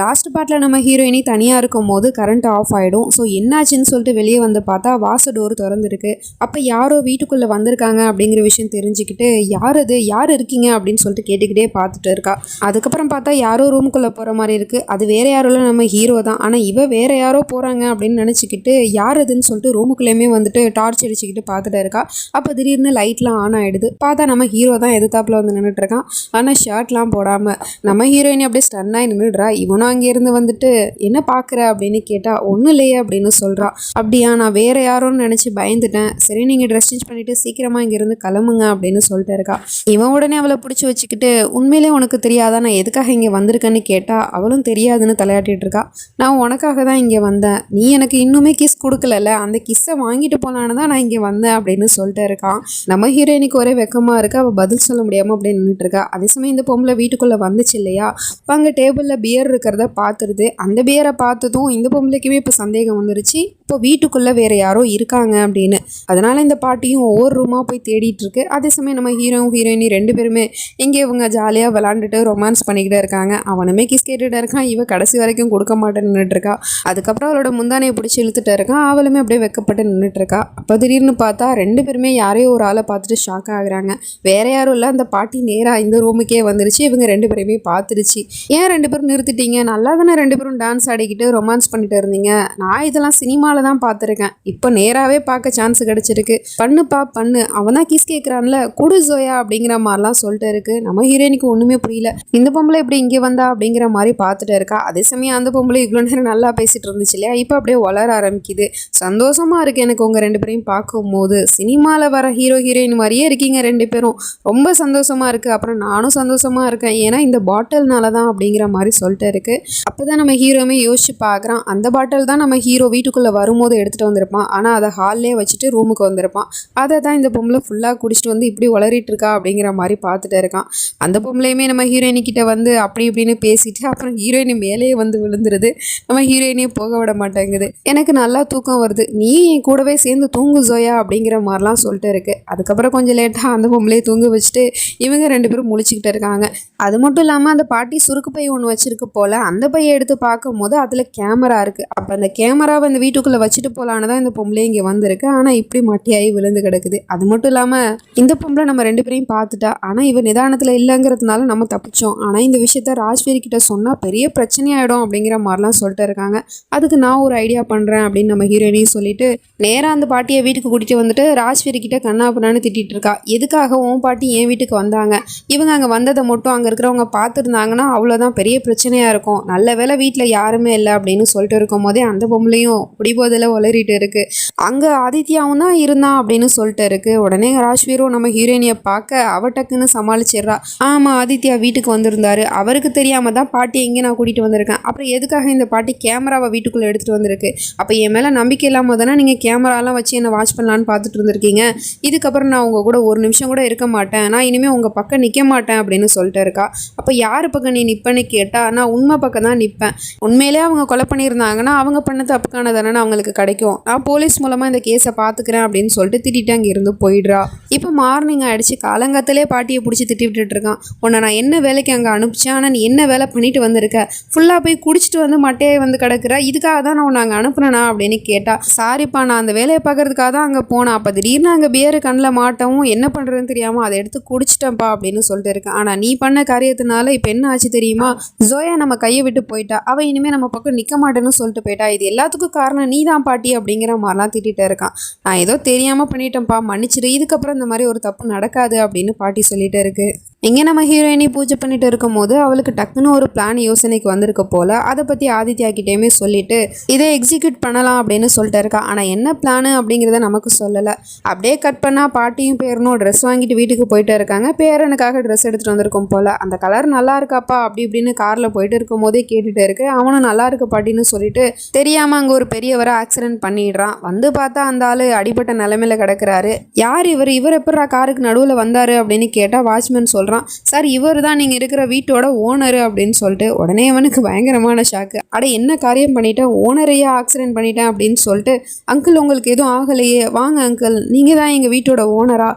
Last பார்ட்டில் நம்ம ஹீரோயினி தனியாக இருக்கும் போது கரண்ட் ஆஃப் ஆகிடும் ஸோ என்னாச்சுன்னு சொல்லிட்டு வெளியே வந்து பார்த்தா வாச டோர் திறந்துருக்கு. அப்போ யாரோ வீட்டுக்குள்ளே வந்திருக்காங்க அப்படிங்கிற விஷயம் தெரிஞ்சுக்கிட்டு யார் அது? யார் இருக்கீங்க? அப்படின்னு சொல்லிட்டு கேட்டுக்கிட்டே பார்த்துட்டு இருக்கா. அதுக்கப்புறம் பார்த்தா யாரோ ரூமுக்குள்ளே போகிற மாதிரி இருக்குது அது வேறு யாரோ இல்லை நம்ம ஹீரோ தான். ஆனால் இவ வேறு யாரோ போகிறாங்க அப்படின்னு நினச்சிக்கிட்டு யார் அதுன்னு சொல்லிட்டு ரூமுக்குள்ளேயுமே வந்துட்டு டார்ச் அடிச்சுக்கிட்டு பார்த்துட்டு இருக்கா. அப்போ திடீர்னு லைட்லாம் ஆன் ஆகிடுது பார்த்தா நம்ம ஹீரோ தான் எதிர்த்தாப்பில் வந்து நின்றுட்டு இருக்கான். ஆனால் ஷர்ட்லாம் போடாமல் நம்ம ஹீரோயினி அப்படியே ஸ்டன்னாகி நின்றுடுறா இவனும் அங்கேருந்து வந்துட்டு என்ன பார்க்குற அப்படின்னு கேட்டால் ஒன்றும் இல்லையே அப்படின்னு சொல்கிறா அப்படியா நான் வேற யாரோன்னு நினச்சி பயந்துட்டேன். சரி நீங்கள் ட்ரெஸ் சேஞ்ச் பண்ணிவிட்டு சீக்கிரமாக இங்கேருந்து கிளம்புங்க அப்படின்னு சொல்லிட்டு இருக்கா. இவன் உடனே அவளை பிடிச்சி வச்சுக்கிட்டு உண்மையிலே உனக்கு தெரியாதா? நான் எதுக்காக இங்கே வந்திருக்கேன்னு கேட்டால் அவளும் தெரியாதுன்னு தலையாட்டிகிட்டு இருக்கா. நான் உனக்காக தான் இங்கே வந்தேன். நீ எனக்கு இன்னுமே கிஸ் கொடுக்கலல்ல. அந்த கிஸ்ஸை வாங்கிட்டு போனான்னு தான் நான் இங்கே வந்தேன் அப்படின்னு சொல்லிட்டு இருக்கான் நம்ம ஹீரோயினுக்கு ஒரே வெக்கமாக இருக்கு? அவள் பதில் சொல்ல முடியாமல் அப்படின்னு நின்றுட்டு இருக்கா. அதே சமயம் இந்த பொம்பளை வீட்டுக்குள்ளே வந்துச்சு இல்லையா? இப்போ அங்கே டேபிளில் பியர் இருக்கிறத பார்த்துருது. அந்த பேரை பார்த்ததும் இந்த பொம்பளைக்குமே இப்போ சந்தேகம் வந்துருச்சு. இப்போ வீட்டுக்குள்ளே வேறு யாரோ இருக்காங்க அப்படின்னு. அதனால இந்த பாட்டியும் ஒவ்வொரு ரூமாக போய் தேடிட்டு இருக்கு. அதே சமயம் நம்ம ஹீரோவும் ஹீரோயினி ரெண்டு பேருமே இங்கே இவங்க ஜாலியாக விளாண்டுட்டு ரொமான்ஸ் பண்ணிக்கிட்டே இருக்காங்க. அவனுமே கிஸ் கேட்டுகிட்டே இருக்கான். இவன் கடைசி வரைக்கும் கொடுக்க மாட்டேன்னு நின்றுட்டு இருக்கா. அதுக்கப்புறம் அவளோட முந்தானையை பிடிச்சி இழுத்துட்டு இருக்கான் அவளுமே அப்படியே வெக்கப்பட்டு நின்றுட்டு இருக்கா. அப்போ திடீர்னு பார்த்தா ரெண்டு பேருமே யாரையோ ஒரு ஆளை பார்த்துட்டு ஷாக் ஆகுறாங்க. வேற யாரும் இல்லை. அந்த பாட்டி நேராக இந்த ரூமுக்கே வந்துருச்சு. இவங்க ரெண்டு பேருமே பார்த்துருச்சு. ஏன் ரெண்டு பேரும் நிறுத்திட்டீங்க? நல்லா தானே ரெண்டு பேரும் டான்ஸ் ஆடிக்கிட்டு ரொமான்ஸ் பண்ணிட்டு இருந்தீங்க? நான் இதெல்லாம் சினிமாவில் தான் பார்த்துருக்கேன். இப்போ நேராகவே பார்க்க சான்ஸ் கிடச்சிருக்கு. பண்ணுப்பா பண்ணு. அவன் தான் கிஸ் கேட்குறான்ல குடு ஜோயா அப்படிங்கிற மாதிரிலாம் சொல்லிட்டு இருக்கு. நம்ம ஹீரோயினுக்கு ஒன்றுமே புரியல. இந்த பொம்பளை இப்படி இங்கே வந்தா அப்படிங்கிற மாதிரி பார்த்துட்டு இருக்கா? அதே சமயம் அந்த பொம்பளை இவ்வளோ நேரம் நல்லா பேசிட்டு இருந்துச்சு இல்லையா? இப்போ அப்படியே வளர ஆரம்பிக்குது. சந்தோஷமாக இருக்குது எனக்கு உங்கள் ரெண்டு பேரையும் பார்க்கும்போது. சினிமாவில் வர ஹீரோ ஹீரோயின் மாதிரியே இருக்கீங்க ரெண்டு பேரும். ரொம்ப சந்தோஷமாக இருக்குது அப்புறம் நானும் சந்தோஷமாக இருக்கேன். ஏன்னா இந்த பாட்டில்னால தான் அப்படிங்கிற மாதிரி சொல்லிட்டு இருக்கு. அப்பதான் நம்ம ஹீரோமே யோசிச்சு பார்க்குறான் அந்த பாட்டில் தான் நம்ம ஹீரோ வீட்டுக்குள்ளே வரும்போது எடுத்துகிட்டு வந்திருப்பான். ஆனால் அதை ஹால்லே வச்சுட்டு ரூமுக்கு வந்திருப்பான். அதை தான் இந்த பொம்பளை ஃபுல்லாக குடிச்சிட்டு வந்து இப்படி வளரிட்டு இருக்கா அப்படிங்கிற மாதிரி பார்த்துட்டு இருக்கான். அந்த பொம்பளையுமே நம்ம ஹீரோயினிக்கிட்ட வந்து அப்படி இப்படின்னு பேசிட்டு அப்புறம் ஹீரோயினி மேலேயே வந்து விழுந்துருது. நம்ம ஹீரோயினியை போக விட மாட்டேங்குது. எனக்கு நல்லா தூக்கம் வருது. நீ என் கூடவே சேர்ந்து தூங்கு ஜோயா அப்படிங்கிற மாதிரிலாம் சொல்லிட்டு இருக்கு. அதுக்கப்புறம் கொஞ்சம் லேட்டாக அந்த பொம்பளையை தூங்க வச்சுட்டு இவங்க ரெண்டு பேரும் முழிச்சுக்கிட்டு இருக்காங்க. அது மட்டும் இல்லாமல் அந்த பாட்டி சுருக்கு பை ஒன்று வச்சிருக்கு போல அந்த பையை எடுத்து பார்க்கும்போது அதில் கேமரா இருக்குது அப்போ அந்த கேமராவை அந்த வீட்டுக்குள்ளே வச்சுட்டு போகலான்னு தான் இந்த பொம்பளை இங்கே வந்திருக்கு. ஆனால் இப்படி மட்டியாகி விழுந்து கிடக்குது. அது மட்டும் இல்லாமல் இந்த பொம்பளை நம்ம ரெண்டு பேரையும் பார்த்துட்டா ஆனால் இவன் நிதானத்தில் இல்லைங்கிறதுனால நம்ம தப்பிச்சோம். ஆனால் இந்த விஷயத்த ராஜ்வீர் கிட்ட சொன்னால் பெரிய பிரச்சனையாயிடும் அப்படிங்கிற மாதிரிலாம் சொல்லிட்டு இருக்காங்க. அதுக்கு நான் ஒரு ஐடியா பண்ணுறேன் அப்படின்னு நம்ம ஹீரோயினையும் சொல்லிட்டு நேராக அந்த பாட்டியை வீட்டுக்கு கூட்டிகிட்டு வந்துட்டு ராஜ்வீர் கிட்ட கண்ணா பண்ணான்னு திட்டிட்டு இருக்கா. எதுக்காக உன் பாட்டி என் வீட்டுக்கு வந்தாங்க? இவங்க அங்கே வந்ததை மட்டும் அங்கே இருக்கிறவங்க பார்த்துருந்தாங்கன்னா அவ்வளோதான் பெரிய பிரச்சனையாக இருக்கும். நல்ல வேளை வீட்டில் யாருமே இல்லை அப்படின்னு சொல்லிட்டு இருக்கும் போதே அந்த பொம்பளையும் குடிபோதில் உளறிட்டு இருக்கு. அங்கே ஆதித்யாவும் தான் இருந்தான் அப்படின்னு சொல்லிட்டு இருக்கு. உடனே ராஜ்வீரும் நம்ம ஹீரோயினியை பார்க்க அவ டக்குன்னு சமாளிச்சிடுறா. ஆமாம் ஆதித்யா வீட்டுக்கு வந்திருந்தாரு. அவருக்கு தெரியாம தான் பாட்டி எங்கே நான் கூட்டிகிட்டு வந்திருக்கேன். அப்புறம் எதுக்காக இந்த பாட்டி கேமராவை வீட்டுக்குள்ளே எடுத்துகிட்டு வந்திருக்கு? அப்போ என் மேலே நம்பிக்கை இல்லாமல் தானே நீங்கள் கேமராலாம் வச்சு என்னை வாட்ச் பண்ணலான்னு பார்த்துட்டு இருந்திருக்கீங்க. இதுக்கப்புறம் நான் உங்கள் கூட ஒரு நிமிஷம் கூட இருக்க மாட்டேன். நான் இனிமேல் உங்கள் பக்கம் நிற்க மாட்டேன் அப்படின்னு சொல்லிட்டு இருக்கா. அப்போ யார் பக்கம் நீ நிற்பேன்னு கேட்டால் நான் உண்மை பக்கம் தான் நிற்பேன். உண்மையிலே அவங்க கொலை பண்ணியிருந்தாங்கன்னா அவங்க பண்ண தப்புக்கான தானே அவங்களுக்கு கிடைக்கும். நான் போலீஸ் மூலமாக இந்த கேஸை பார்த்துக்கிறேன் அப்படின்னு சொல்லிட்டு திட்டிட்டு அங்கே இருந்து போயிடுறா. இப்போ மார்னிங் ஆயிடுச்சு. காலங்காத்திலே பாட்டியை பிடிச்சி திட்டி விட்டுட்டு இருக்கான். உன்னை நான் என்ன வேலைக்கு அங்கே அனுப்பிச்சேன்? ஆனால் நீ என்ன வேலை பண்ணிட்டு வந்திருக்க? ஃபுல்லாக போய் குடிச்சிட்டு வந்து மட்டையை வந்து கிடக்குற. இதுக்காக தான் நான் உன்னை அங்கே அனுப்புனேனா அப்படின்னு கேட்டா சாரிப்பா நான் அந்த வேலையை பார்க்கறதுக்காக தான் அங்கே போனேன். அப்போ திடீர்னு அங்கே பியரு கண்ணில் மாட்டவும் என்ன பண்ணுறதுன்னு தெரியாமல் அதை எடுத்து குடிச்சிட்டேன்ப்பா அப்படின்னு சொல்லிட்டு இருக்கேன் ஆனால் நீ பண்ண காரியத்தினால இப்போ என்ன ஆச்சு தெரியுமா? ஜோயா நம்ம கையை விட்டு போயிட்டா அவள் இனிமேல் நம்ம பக்கம் நிற்க மாட்டேன்னு சொல்லிட்டு போயிட்டா. இது எல்லாத்துக்கும் காரணம் நீ தான் பாட்டி அப்படிங்கிற மாதிரிலாம் திட்டிகிட்டே இருக்கான். நான் ஏதோ தெரியாமல் பண்ணிட்டேன்ப்பா மன்னிச்சிடு. இதுக்கப்புறம் இந்த மாதிரி ஒரு தப்பு நடக்காது அப்படின்னு பாட்டி சொல்லிகிட்டே இருக்குது இங்கே நம்ம ஹீரோயினி பூஜை பண்ணிட்டு இருக்கும்போது அவளுக்கு டக்குன்னு ஒரு பிளான் யோசனைக்கு வந்திருக்க போல. அதை பற்றி ஆதித்யா கிட்டேயுமே சொல்லிட்டு இதை எக்ஸிக்யூட் பண்ணலாம் அப்படின்னு சொல்லிட்டு இருக்கா. ஆனால் என்ன பிளானு அப்படிங்கிறத நமக்கு சொல்லலை. அப்படியே கட் பண்ணால் பாட்டியும் பேரனும் ட்ரெஸ் வாங்கிட்டு வீட்டுக்கு போயிட்டு இருக்காங்க. பேரனுக்காக ட்ரெஸ் எடுத்துகிட்டு வந்திருக்கும் போல். அந்த கலர் நல்லா இருக்காப்பா? அப்படி இப்படின்னு காரில் போயிட்டு இருக்கும் போதே கேட்டுட்டு இருக்கு. அவனும் நல்லா இருக்கு பாட்டின்னு சொல்லிட்டு தெரியாமல் அங்கே ஒரு பெரியவரை ஆக்சிடென்ட் பண்ணிடுறான். வந்து பார்த்தா அந்த ஆள் அடிபட்ட நிலமையில கிடக்கிறாரு. யார் இவர்? இவர் எப்படா காருக்கு நடுவில் வந்தார்? அப்படின்னு கேட்டால் வாட்ச்மேன் சொல்கிறான் சொல்கிறான் சார் இவர் தான் நீங்கள் இருக்கிற வீட்டோட ஓனர் அப்படின்னு சொல்லிட்டு உடனே அவனுக்கு பயங்கரமான ஷாக்கு அட என்ன காரியம் பண்ணிட்டேன்? ஓனரையே ஆக்சிடென்ட் பண்ணிட்டேன் அப்படின்னு சொல்லிட்டு அங்கிள் உங்களுக்கு எதுவும் ஆகலையே வாங்க அங்கிள் நீங்கள் தான் எங்கள் வீட்டோட ஓனரா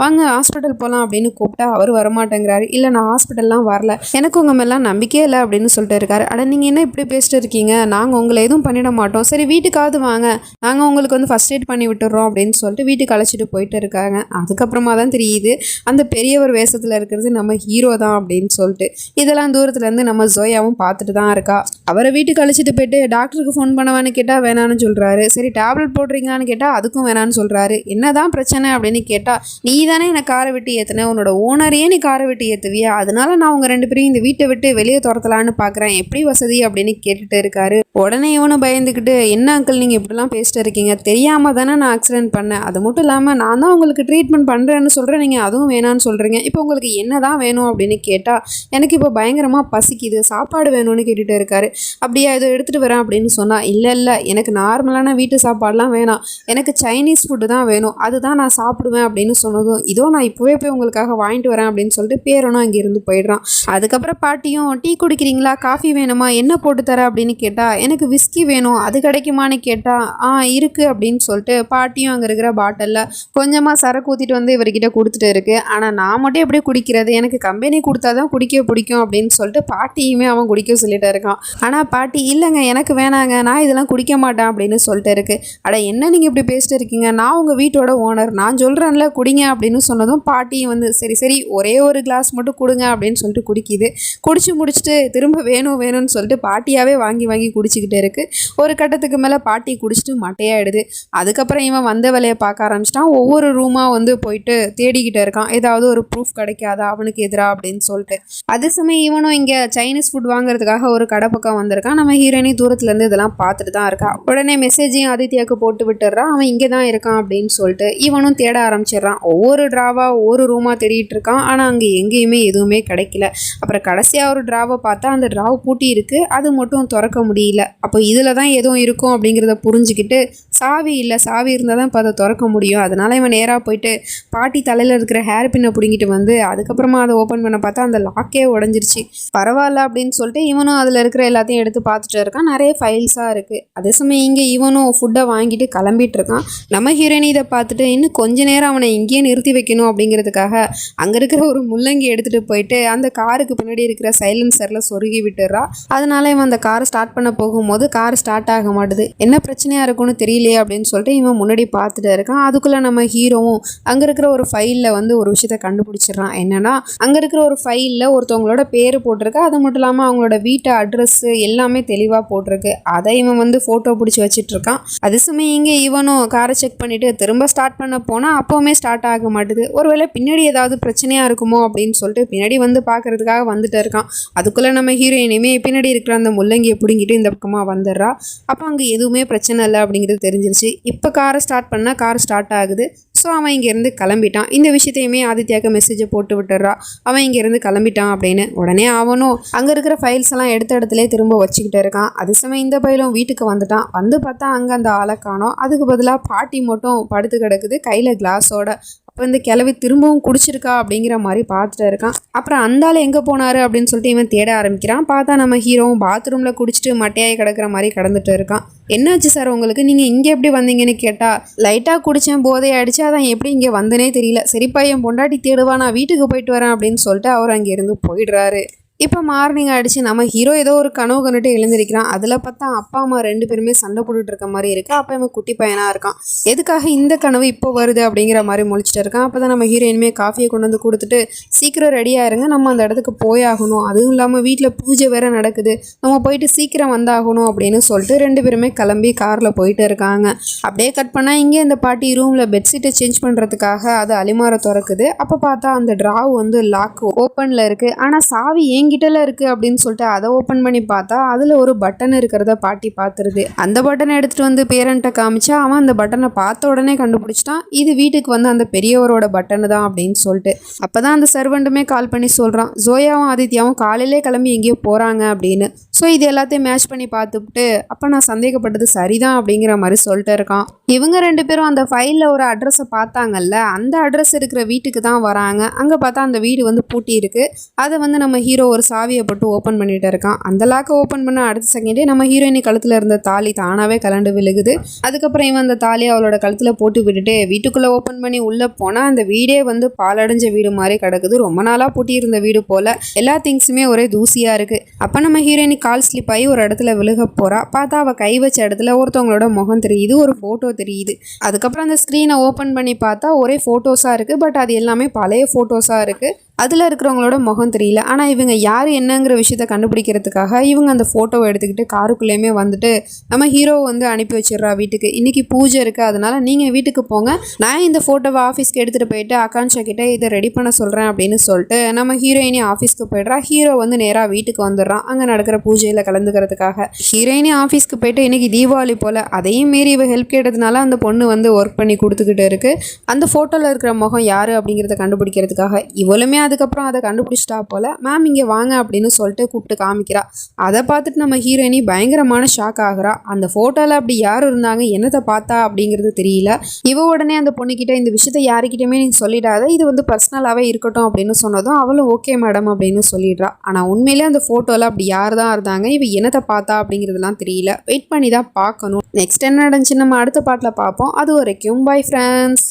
வாங்க ஹாஸ்பிட்டல் போகலாம் அப்படின்னு கூப்பிட்டா அவர் வரமாட்டேங்கிறாரு. இல்லை நான் ஹாஸ்பிட்டல்லாம் வரல. எனக்கு உங்கள் மேலாம் நம்பிக்கையே இல்லை அப்படின்னு சொல்லிட்டு இருக்காரு. அட நீங்கள் என்ன இப்படி பேசிட்டு இருக்கீங்க? நாங்கள் உங்களை எதுவும் பண்ணிட மாட்டோம். சரி வீட்டுக்காவது வாங்க. நாங்கள் உங்களுக்கு வந்து ஃபஸ்ட் எய்ட் பண்ணி விட்டுறோம் அப்படின்னு சொல்லிட்டு வீட்டுக்கு அழைச்சிட்டு போயிட்டு இருக்காங்க. அதுக்கப்புறமா தான் தெரியுது அந்த பெரியவர் வேஷத்தில் இருக்கிற இருக்கிறது நம்ம ஹீரோ தான் அப்படின்னு சொல்லிட்டு. இதெல்லாம் தூரத்துலேருந்து நம்ம ஜோயாவும் பார்த்துட்டு தான் இருக்கா. அவரை வீட்டுக்கு அழைச்சிட்டு போயிட்டு டாக்டருக்கு ஃபோன் பண்ணவான்னு கேட்டால் வேணான்னு சொல்கிறாரு சரி டேப்லெட் போடுறீங்களான்னு கேட்டால் அதுக்கும் வேணான்னு சொல்கிறாரு என்னதான் பிரச்சனை அப்படின்னு கேட்டால் நீ தானே என்னை காரை விட்டு ஏற்றுன உன்னோட ஓனரையே நீ காரை விட்டு ஏற்றுவியா அதனால நான் உங்கள் ரெண்டு பேரையும் இந்த வீட்டை விட்டு வெளியே துரத்தலான்னு பார்க்குறேன் எப்படி வசதி அப்படின்னு கேட்டுட்டு இருக்காரு. உடனே இவனும் பயந்துக்கிட்டு என்ன அங்கிள் நீங்கள் இப்படிலாம் பேசிட்டு இருக்கீங்க? தெரியாமல் தானே நான் ஆக்சிடென்ட் பண்ணேன். அது மட்டும் இல்லாமல் நான் தான் உங்களுக்கு ட்ரீட்மெண்ட் பண்ணுறேன்னு சொல்கிறேன் நீங்கள் அதுவும் வேணான்னு சொல்கிறீங்க இப்போ உங்களுக்கு என்ன என்ன தான் வேணும் அப்படின்னு கேட்டால் எனக்கு இப்போ பயங்கரமாக பசிக்குது சாப்பாடு வேணும்னு கேட்டுகிட்டு இருக்காரு. அப்படியா இதை எடுத்துகிட்டு வரேன் அப்படின்னு சொன்னால் இல்லை இல்லை எனக்கு நார்மலான வீட்டு சாப்பாடெலாம் வேணாம். எனக்கு சைனீஸ் ஃபுட்டு தான் வேணும். அதுதான் நான் சாப்பிடுவேன் அப்படின்னு சொன்னதும் இதோ நான் இப்போவே போய் உங்களுக்காக வாங்கிட்டு வரேன் அப்படின்னு சொல்லிட்டு பேரனும் அங்கேருந்து போயிடுறான். அதுக்கப்புறம் பாட்டியும் டீ குடிக்கிறீங்களா? காஃபி வேணுமா? என்ன போட்டு தர? அப்படின்னு கேட்டால் எனக்கு விஸ்கி வேணும். அது கிடைக்குமான்னு கேட்டால் ஆ இருக்குது அப்படின்னு சொல்லிட்டு பாட்டியும் அங்கே இருக்கிற பாட்டிலில் கொஞ்சமாக சரக்கு ஊற்றிட்டு வந்து இவர்கிட்ட கொடுத்துட்டு இருக்கு. ஆனால் நான் மட்டும் எப்படி குடிக்கிறது. எனக்கு கம்பெனி கொடுத்தா தான் குடிக்க பிடிக்கும் அப்படின்னு சொல்லிட்டு பாட்டியுமே அவன் குடிக்க சொல்லிட்டு இருக்கான். ஆனால் பாட்டி இல்லைங்க எனக்கு வேணாங்க. நான் இதெல்லாம் குடிக்க மாட்டேன் அப்படின்னு சொல்லிட்டு இருக்கு. அட என்ன நீங்கள் இப்படி பேசிட்டு இருக்கீங்க? நான் உங்கள் வீட்டோட ஓனர் நான் சொல்கிறேன்ல குடிங்க அப்படின்னு சொன்னதும் பாட்டியும் வந்து சரி சரி ஒரே ஒரு கிளாஸ் மட்டும் கொடுங்க அப்படின்னு சொல்லிட்டு குடிக்குது. குடிச்சு முடிச்சுட்டு திரும்ப வேணும் வேணும்னு சொல்லிட்டு பாட்டியாகவே வாங்கி வாங்கி குடிச்சிக்கிட்டு இருக்கு. ஒரு கட்டத்துக்கு மேலே பாட்டி குடிச்சிட்டு மட்டையாயிடுது. அதுக்கப்புறம் இவன் வந்த வேலையை பார்க்க ஆரம்பிச்சிட்டான். ஒவ்வொரு ரூமாக வந்து போயிட்டு தேடிக்கிட்டு இருக்கான். ஏதாவது ஒரு ப்ரூஃப் கிடைக்காதா? அவனுக்கு எதிராக அப்படின்னு சொல்லிட்டு. அதே சமயம் இவனும் இங்கே சைனீஸ் ஃபுட் வாங்குறதுக்காக ஒரு கடை பக்கம் வந்திருக்கான். நம்ம ஹீரோயினி தூரத்துலேருந்து இதெல்லாம் பார்த்துட்டு தான் இருக்கா. உடனே மெசேஜையும் ஆதித்யாவுக்கு போட்டு விட்டுறான் அவன் இங்கே தான் இருக்கான் அப்படின்னு சொல்லிட்டு இவனும் தேட ஆரம்பிச்சிடுறான். ஒவ்வொரு ட்ராவாக ஒவ்வொரு ரூமாக தேடிட்டு இருக்கான். ஆனால் அங்கே எங்கேயுமே எதுவுமே கிடைக்கல. அப்புறம் கடைசியாக ஒரு ட்ராவை பார்த்தா அந்த ட்ராவ் பூட்டி இருக்குது அது மட்டும் திறக்க முடியல. அப்போ இதில் தான் எதுவும் இருக்கும் அப்படிங்கிறத புரிஞ்சுக்கிட்டு சாவி இல்லை சாவி இருந்தால் தான் இப்போ அதை திறக்க முடியும். அதனால் இவன் நேராக போயிட்டு பாட்டி தலையில் இருக்கிற ஹேர் பின்னை பிடுங்கிட்டு வந்து அதுக்கப்புறம் அதை ஓப்பன் பண்ண பார்த்தா அந்த லாக்கே உடஞ்சிருச்சு. பரவாயில்ல அப்படின்னு சொல்லிட்டு இவனும் அதில் இருக்கிற எல்லாத்தையும் எடுத்து பார்த்துட்டு இருக்கான். நிறைய ஃபைல்ஸாக இருக்குது அதே சமயம் இங்கே இவனும் ஃபுட்டை வாங்கிட்டு கிளம்பிட்டு இருக்கான். நம்ம ஹீரோயினி இதை பார்த்துட்டு இன்னும் கொஞ்ச நேரம் அவனை இங்கேயே நிறுத்தி வைக்கணும் அப்படிங்கிறதுக்காக அங்கே இருக்கிற ஒரு முள்ளங்கி எடுத்துகிட்டு போயிட்டு அந்த காருக்கு பின்னாடி இருக்கிற சைலன்சரில் சொருகி விட்டுறா அதனால இவன் அந்த காரை ஸ்டார்ட் பண்ண போகும்போது கார் ஸ்டார்ட் ஆக மாட்டுது. என்ன பிரச்சனையாக இருக்கும்னு தெரியலையே அப்படின்னு சொல்லிட்டு இவன் முன்னாடி பார்த்துட்டு இருக்கான். அதுக்குள்ளே நம்ம ஹீரோவும் அங்கே இருக்கிற ஒரு ஃபைலில் வந்து ஒரு விஷயத்த கண்டுபிடிச்சிடுறான். பார்த்தீங்கன்னா அங்கே இருக்கிற ஒரு ஃபைலில் ஒருத்தவங்களோட பேர் போட்டிருக்கு. அது மட்டும் இல்லாமல் அவங்களோட வீட்டு அட்ரஸ்ஸு எல்லாமே தெளிவாக போட்டிருக்கு. அதை இவன் வந்து ஃபோட்டோ பிடிச்சி வச்சிட்ருக்கான் அது சமயம் இங்கே இவனும் காரை செக் பண்ணிவிட்டு திரும்ப ஸ்டார்ட் பண்ண போனால் அப்போவுமே ஸ்டார்ட் ஆக மாட்டுது. ஒருவேளை பின்னாடி ஏதாவது பிரச்சனையாக இருக்குமோ அப்படின்னு சொல்லிட்டு பின்னாடி வந்து பார்க்கறதுக்காக வந்துட்டு இருக்கான். அதுக்குள்ளே நம்ம ஹீரோயினையுமே பின்னாடி இருக்கிற அந்த முள்ளங்கியை பிடுங்கிட்டு இந்த பக்கமாக வந்துடுறா. அப்போ அங்கே எதுவுமே பிரச்சனை இல்லை அப்படிங்கிறது தெரிஞ்சிருச்சு. இப்போ காரை ஸ்டார்ட் பண்ணால் கார் ஸ்டார்ட் ஆகுது. ஸோ அவன் இங்கேருந்து கிளம்பிட்டான். இந்த விஷயத்தையுமே ஆதித்யாவுக்கு மெசேஜை போட்டு விட்டுறா அவன் இங்கேருந்து கிளம்பிட்டான் அப்படின்னு உடனே அவனும் அங்கே இருக்கிற ஃபைல்ஸ் எல்லாம் எடுத்த இடத்துல திரும்ப வச்சுக்கிட்டு இருக்கான். அது சமயம் இந்த பயிலும் வீட்டுக்கு வந்துட்டான். வந்து பார்த்தா அங்கே அந்த ஆளை காணோம். அதுக்கு பதிலாக பாட்டி மட்டும் படுத்து கிடக்குது. கையில் கிளாஸோட வந்து கிளவி திரும்பவும் குடிச்சிருக்கா அப்படிங்கிற மாதிரி பார்த்துட்டு இருக்கான். அப்புறம் அந்த எங்கே போனாரு அப்படின்னு சொல்லிட்டு இவன் தேட ஆரம்பிக்கிறான். பார்த்தா நம்ம ஹீரோவும் பாத்ரூமில் குடிச்சிட்டு மட்டையாகி கிடக்கிற மாதிரி கடந்துட்டு இருக்கான். என்னாச்சு சார் உங்களுக்கு? நீங்கள் இங்கே எப்படி வந்தீங்கன்னு கேட்டால் லைட்டாக குடித்தேன் போதை அடிச்சு அதான் எப்படி இங்கே வந்தனே தெரியல. சரிப்பா என் பொண்டாட்டி தேடுவா நான் வீட்டுக்கு போயிட்டு வரேன் அப்படின்னு சொல்லிட்டு அவர் அங்கேருந்து போயிடுறாரு. இப்போ மார்னிங் ஆகிடுச்சு நம்ம ஹீரோ ஏதோ ஒரு கனவு கண்டுட்டு எழுந்திருக்கிறான். அதில் பார்த்தா அப்பா அம்மா ரெண்டு பேருமே சண்டை போட்டுட்டு இருக்க மாதிரி இருக்குது அப்போ இவன் குட்டி பையனாக இருக்கான். எதுக்காக இந்த கனவு இப்போ வருது அப்படிங்கிற மாதிரி முழிச்சிட்டு இருக்கான். அப்போ தான் நம்ம ஹீரோயினுமே காஃபியை கொண்டு வந்து கொடுத்துட்டு சீக்கிரம் ரெடியாக இருங்க. நம்ம அந்த இடத்துக்கு போயாகணும் அதுவும் இல்லாமல் வீட்டில் பூஜை வேறு நடக்குது. நம்ம போயிட்டு சீக்கிரம் வந்தாகணும் அப்படின்னு சொல்லிட்டு ரெண்டு பேருமே கிளம்பி காரில் போயிட்டு இருக்காங்க. அப்படியே கட் பண்ணால் இங்கே இந்த பாட்டி ரூமில் பெட்ஷீட்டை சேஞ்ச் பண்ணுறதுக்காக அது அலிமாரை திறக்குது. அப்போ பார்த்தா அந்த ட்ராவ் வந்து லாக் ஓப்பனில் இருக்குது ஆனால் சாவி ஏங்க என்கிட்டல இருக்குது அப்படின்னு சொல்லிட்டு அதை ஓப்பன் பண்ணி பார்த்தா அதில் ஒரு பட்டன் இருக்கிறத பாட்டி பார்த்துருது. அந்த பட்டனை எடுத்துகிட்டு வந்து பேரண்ட்டை காமிச்சா அவன் அந்த பட்டனை பார்த்த உடனே கண்டுபிடிச்சிட்டான். இது வீட்டுக்கு வந்து அந்த பெரியவரோட பட்டனு தான் அப்படின்னு சொல்லிட்டு. அப்போ தான் அந்த சர்வெண்ட்டுமே கால் பண்ணி சொல்கிறான் ஜோயாவும் ஆதித்யாவும் காலையிலே கிளம்பி எங்கேயோ போகிறாங்க அப்படின்னு. ஸோ இது எல்லாத்தையும் மேட்ச் பண்ணி பார்த்துப்புட்டு அப்போ நான் சந்தேகப்பட்டது சரிதான் அப்படிங்கிற மாதிரி சொல்லிட்டு இருக்கான். இவங்க ரெண்டு பேரும் அந்த ஃபைலில் ஒரு அட்ரஸை பார்த்தாங்கல்ல அந்த அட்ரஸ் இருக்கிற வீட்டுக்கு தான் வராங்க. அங்கே பார்த்தா அந்த வீடு வந்து பூட்டி இருக்கு அதை வந்து நம்ம ஹீரோ ஒரு சாவியை போட்டு ஓப்பன் பண்ணிட்டு இருக்கான். அந்த லாக்கை ஓப்பன் பண்ண அடுத்த செகண்டே நம்ம ஹீரோயினி கழுத்தில் இருந்த தாலி தானாகவே கலண்டு விழுகுது. அதுக்கப்புறம் இவன் அந்த தாலியை அவளோட கழுத்தில் போட்டு விட்டுட்டு வீட்டுக்குள்ளே ஓப்பன் பண்ணி உள்ளே போனால் அந்த வீடே வந்து பாலடைஞ்ச வீடு மாதிரி கிடக்குது. ரொம்ப நாளாக பூட்டியிருந்த வீடு போல். எல்லா திங்ஸுமே ஒரே தூசியாக இருக்குது அப்போ நம்ம ஹீரோயினி கால் ஸ்லிப் ஆகி ஒரு இடத்துல விழுக போகிறா பார்த்தா அவள் கை வச்ச இடத்துல ஒருத்தவங்களோட முகம் தெரியுது ஒரு ஃபோட்டோ தெரியுது. அதுக்கப்புறம் அந்த ஸ்க்ரீனை ஓப்பன் பண்ணி பார்த்தா ஒரே ஃபோட்டோஸாக இருக்குது பட் அது எல்லாமே பழைய ஃபோட்டோஸாக இருக்குது அதில் இருக்கிறவங்களோட முகம் தெரியல. ஆனால் இவங்க யார் என்னங்கிற விஷயத்த கண்டுபிடிக்கிறதுக்காக இவங்க அந்த ஃபோட்டோவை எடுத்துக்கிட்டு காருக்குள்ளேயுமே வந்துட்டு நம்ம ஹீரோ வந்து அனுப்பி வச்சிடுறா வீட்டுக்கு. இன்றைக்கி பூஜை இருக்குது அதனால் நீங்கள் வீட்டுக்கு போங்க. நான் இந்த ஃபோட்டோவை ஆஃபீஸ்க்கு எடுத்துகிட்டு போயிட்டு ஆகாங்ஷா கிட்டே இதை ரெடி பண்ண சொல்கிறேன் அப்படின்னு சொல்லிட்டு நம்ம ஹீரோயினி ஆஃபீஸ்க்கு போய்ட்றா. ஹீரோ வந்து நேராக வீட்டுக்கு வந்துடுறான். அங்கே நடக்கிற பூஜையில் கலந்துக்கிறதுக்காக. ஹீரோயினி ஆஃபீஸ்க்கு போயிட்டு இன்றைக்கி தீபாவளி போல் அதையும் மீறி இவ ஹெல்ப் கேட்டதுனால அந்த பொண்ணு வந்து ஒர்க் பண்ணி கொடுத்துக்கிட்டு இருக்குது அந்த ஃபோட்டோவில் இருக்கிற முகம் யார் அப்படிங்கிறத கண்டுபிடிக்கிறதுக்காக இவளுமே அதுக்கப்புறம் அதை கண்டுபிடிச்சிட்டா போல் மேம் இங்கே வாங்க அப்படின்னு சொல்லிட்டு கூப்பிட்டு காமிக்கிறா. அதை பார்த்துட்டு நம்ம ஹீரோயினி பயங்கரமான ஷாக் ஆகுறா. அந்த ஃபோட்டோவில் அப்படி யார் இருந்தாங்க என்னத்தை பார்த்தா அப்படிங்கிறது தெரியல. இவ உடனே அந்த பொண்ணுக்கிட்ட இந்த விஷயத்த யாருக்கிட்டையுமே நீங்கள் சொல்லிடாத. இது வந்து பர்சனலாகவே இருக்கட்டும் அப்படின்னு சொன்னதும் அவளும் ஓகே மேடம் அப்படின்னு சொல்லிடுறா. ஆனால் உண்மையிலே அந்த ஃபோட்டோவில் அப்படி யார் தான் இருந்தாங்க இவ என்னத்தை பார்த்தா அப்படிங்கிறதுலாம் தெரியல. வெயிட் பண்ணி தான் பார்க்கணும். நெக்ஸ்ட் என்ன நடந்துச்சு நம்ம அடுத்த பாட்டில் பார்ப்போம். அது வரைக்கும் பை ஃப்ரெண்ட்ஸ்